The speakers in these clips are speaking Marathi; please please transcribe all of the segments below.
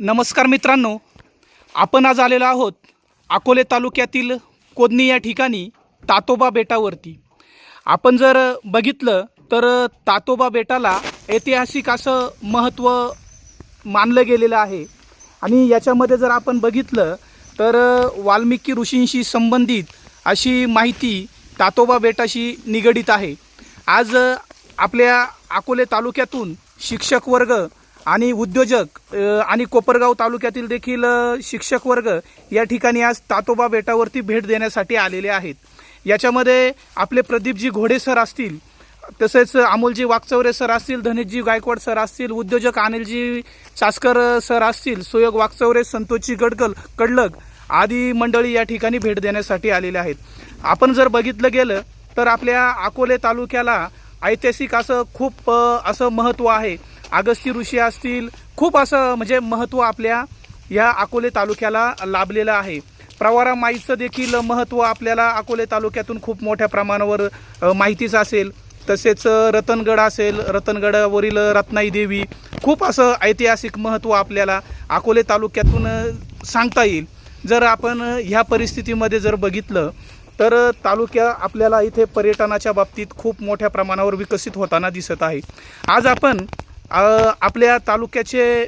नमस्कार मित्रांनो आपण आज आलेलो आहोत अकोले तालुक्यातील कोदणी या ठिकाणी तातोबा बेटावरती. आपण जर बघितलं तर तातोबा बेटाला ऐतिहासिक असं महत्त्व मानलं गेलेलं आहे. आणि याच्यामध्ये जर आपण बघितलं तर वाल्मिकी ऋषींशी संबंधित अशी माहिती तातोबा बेटाशी निगडीत आहे. आज आपल्या अकोले तालुक्यातून शिक्षक वर्ग आणि उद्योजक आणि कोपरगाव तालुक्यातील देखील शिक्षक वर्ग या ठिकाणी आज तातोबा बेटावरती भेट देण्यासाठी आलेले आहेत. याच्यामध्ये आपले प्रदीपजी घोडे सर असतील तसेच अमोलजी वाकचौरे सर असतील धनेशजी गायकवाड सर असतील उद्योजक अनिलजी चासकर सर असतील सुयोग वाकचौरे संतोषजी गडकल कडलग आदी मंडळी या ठिकाणी भेट देण्यासाठी आलेले आहेत. आपण जर बघितलं गेलं तर आपल्या अकोले तालुक्याला ऐतिहासिक असं खूप असं महत्त्व आहे. अगस्ती ऋषी असतील खूप असं म्हणजे महत्त्व आपल्या या अकोले तालुक्याला लाभलेलं आहे. प्रवारा माईचं देखील महत्त्व आपल्याला अकोले तालुक्यातून खूप मोठ्या प्रमाणावर माहितीच असेल. तसेच रतनगड असेल रतनगडावरील रत्नाई देवी खूप असं ऐतिहासिक महत्त्व आपल्याला अकोले तालुक्यातून सांगता येईल. जर आपण ह्या परिस्थितीमध्ये जर बघितलं तर तालुक्या आपल्याला इथे पर्यटनाच्या बाबतीत खूप मोठ्या प्रमाणावर विकसित होताना दिसत आहे. आज आपण आपल्या तालुक्याचे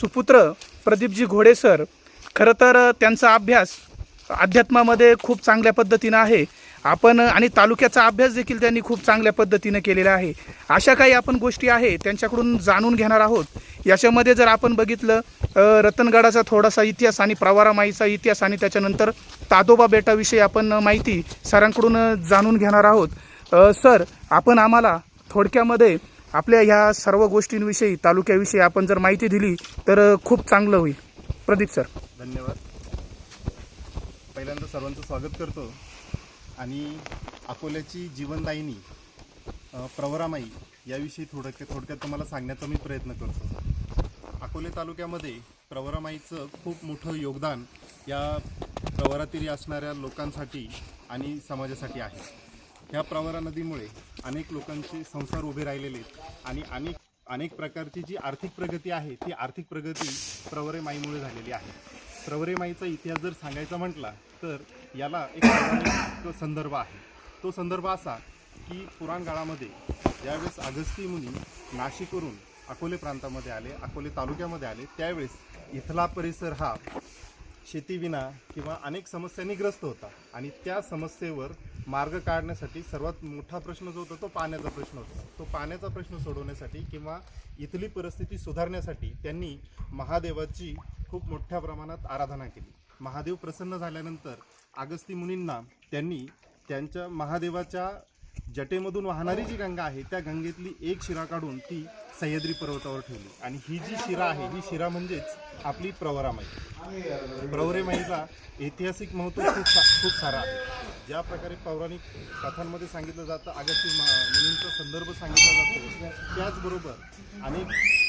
सुपुत्र प्रदीपजी घोडे सर खरं तर त्यांचा अभ्यास अध्यात्मामध्ये खूप चांगल्या पद्धतीनं आहे. आपण आणि तालुक्याचा अभ्यास देखील त्यांनी खूप चांगल्या पद्धतीनं केलेला आहे. अशा काही आपण गोष्टी आहे त्यांच्याकडून जाणून घेणार आहोत. याच्यामध्ये जर आपण बघितलं रतनगडाचा थोडासा इतिहास आणि प्रवारामाईचा इतिहास आणि त्याच्यानंतर तादोबा बेटाविषयी आपण माहिती सरांकडून जाणून घेणार आहोत. सर आपण आम्हाला थोडक्यामध्ये आपल्या ह्या सर्व गोष्टींविषयी तालुक्याविषयी आपण जर माहिती दिली तर खूप चांगलं होईल. प्रदीप सर. धन्यवाद. पहिल्यांदा सर्वांचं स्वागत करतो. आणि अकोल्याची जीवनदायिनी प्रवरामाई याविषयी थोडक्यात थोडक्यात तुम्हाला सांगण्याचा मी प्रयत्न करतो. अकोले तालुक्यामध्ये प्रवरामाईचं खूप मोठं योगदान या प्रवरातीरी असणाऱ्या लोकांसाठी आणि समाजासाठी आहे. ह्या प्रवरा नदीमुळे अनेक लोकांचे संसार उभे राहिलेले आहेत आणि अनेक अनेक प्रकारची जी आर्थिक प्रगती आहे ती आर्थिक प्रगती प्रवरे माईमुळे झालेली आहे. प्रवरे माईचा इतिहास जर सांगायचा म्हटला तर याला एक संदर्भ आहे. तो संदर्भ असा की पुराण काळामध्ये ज्यावेळेस अगस्ती मुनी नाशिकवरून अकोले प्रांतामध्ये आले अकोले तालुक्यामध्ये आले त्यावेळेस इथला परिसर हा शेतीविना किंवा अनेक समस्यांनी ग्रस्त होता आणि त्या समस्येवर मार्ग काढण्यासाठी सर्वात मोठा प्रश्न जो होता तो पाण्याचा प्रश्न होता. तो पाण्याचा प्रश्न सोडवण्यासाठी किंवा इथली परिस्थिती सुधारण्यासाठी त्यांनी महादेवाची खूप मोठ्या प्रमाणात आराधना केली. महादेव प्रसन्न झाल्यानंतर अगस्ती मुनींना त्यांनी त्यांच्या महादेवाच्या जटेमधून वाहणारी जी गंगा आहे त्या गंगेतली एक शिरा काढून ती सह्याद्री पर्वतावर ठेवली. आणि ही जी शिरा आहे ही शिरा म्हणजेच आपली प्रवरामाई प्रवरेमाईचा ऐतिहासिक महत्त्व खूप सा खूप सारा आहे. ज्या प्रकारे पौराणिक कथांमध्ये सांगितलं जातं अगस्ती म- संदर्भ सांगितला जातो त्याचबरोबर अनेक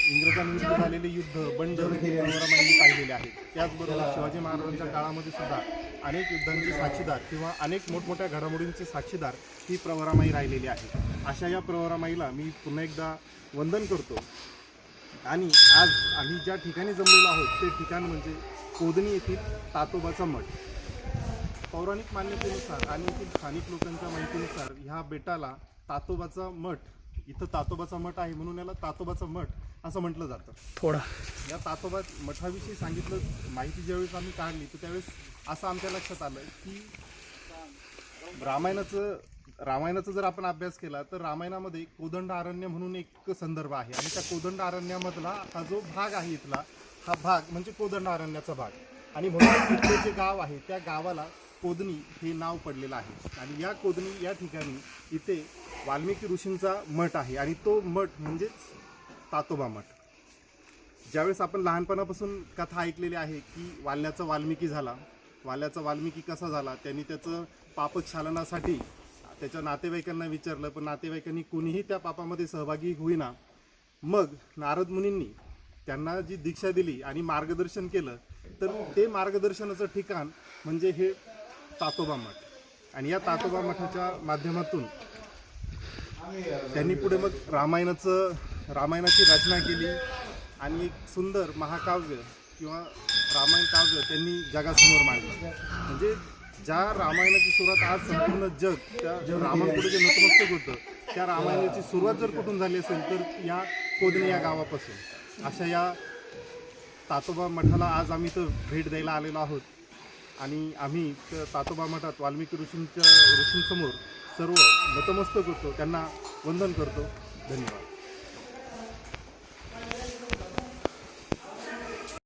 इंग्रजांविरुद्ध झालेले युद्ध बंड हे प्रवरामाईंनी पाहिलेले आहेत. त्याचबरोबर शिवाजी महाराजांच्या काळामध्ये सुद्धा अनेक युद्धांचे साक्षीदार किंवा अनेक मोठमोठ्या घडामोडींचे साक्षीदार ही प्रवरामाई राहिलेली आहे. अशा या प्रवरामाईला मी पुन्हा एकदा वंदन करतो. आणि आज आम्ही ज्या ठिकाणी जमलेलो आहोत ते ठिकाण म्हणजे कोदणी येथील तातोबाचा मठ. पौराणिक मान्यतेनुसार आणि येथील स्थानिक लोकांच्या माहितीनुसार ह्या बेटाला तातोबाचा मठ इथं तातोबाचा मठ आहे म्हणून याला तातोबाचा मठ असं म्हटलं जातं. थोडा. या तातोबा मठाविषयी सांगितलं माहिती ज्यावेळेस आम्ही काढली तर त्यावेळेस असं आमच्या लक्षात आलं की रामायणाचं रामायणाचा जर आपण अभ्यास केला तर रामायणामध्ये कोदंड अरण्य म्हणून एक संदर्भ आहे. आणि त्या कोदंड अरण्यामधला हा जो भाग आहे इथला हा भाग म्हणजे कोदंड अरण्याचा भाग. आणि म्हणून इथले जे गाव आहे त्या गावाला कोदणी हे नाव पडलेलं आहे. आणि या कोदणी या ठिकाणी इथे वाल्मिकी ऋषींचा मठ आहे. आणि तो मठ म्हणजेच तातोबा मठ. ज्यावेळेस आपण लहानपणापासून कथा ऐकलेली आहे की वाल्याचा वाल्मिकी झाला वाल्याचा वाल्मिकी कसा झाला त्यांनी त्याचं पापक्षालनासाठी त्याच्या नातेवाईकांना विचारलं पण नातेवाईकांनी कुणीही त्या पापामध्ये सहभागी होईना. मग नारद मुनींनी त्यांना जी दीक्षा दिली आणि मार्गदर्शन केलं तर ते मार्गदर्शनाचं ठिकाण म्हणजे हे तातोबा मठ. आणि या तातोबा मठाच्या माध्यमातून त्यांनी पुढे मग रामायणाचं रामायणाची रचना केली आणि एक सुंदर महाकाव्य किंवा रामायण काव्य त्यांनी जगासमोर मांडलं. म्हणजे ज्या रामायणाची सुरुवात आज संपूर्ण जग त्या रामापुढे जे नतमस्तक होतं त्या रामायणाची सुरुवात जर कुठून झाली असेल तर या कोदणी या गावापासून. अशा या तातोबा मठाला आज आम्ही तर भेट द्यायला आलेलो आहोत. आणि आम्ही तर तातोबा मठात वाल्मिकी ऋषींच्या ऋषींसमोर सर्व नतमस्तक होतो. त्यांना वंदन करतो. धन्यवाद.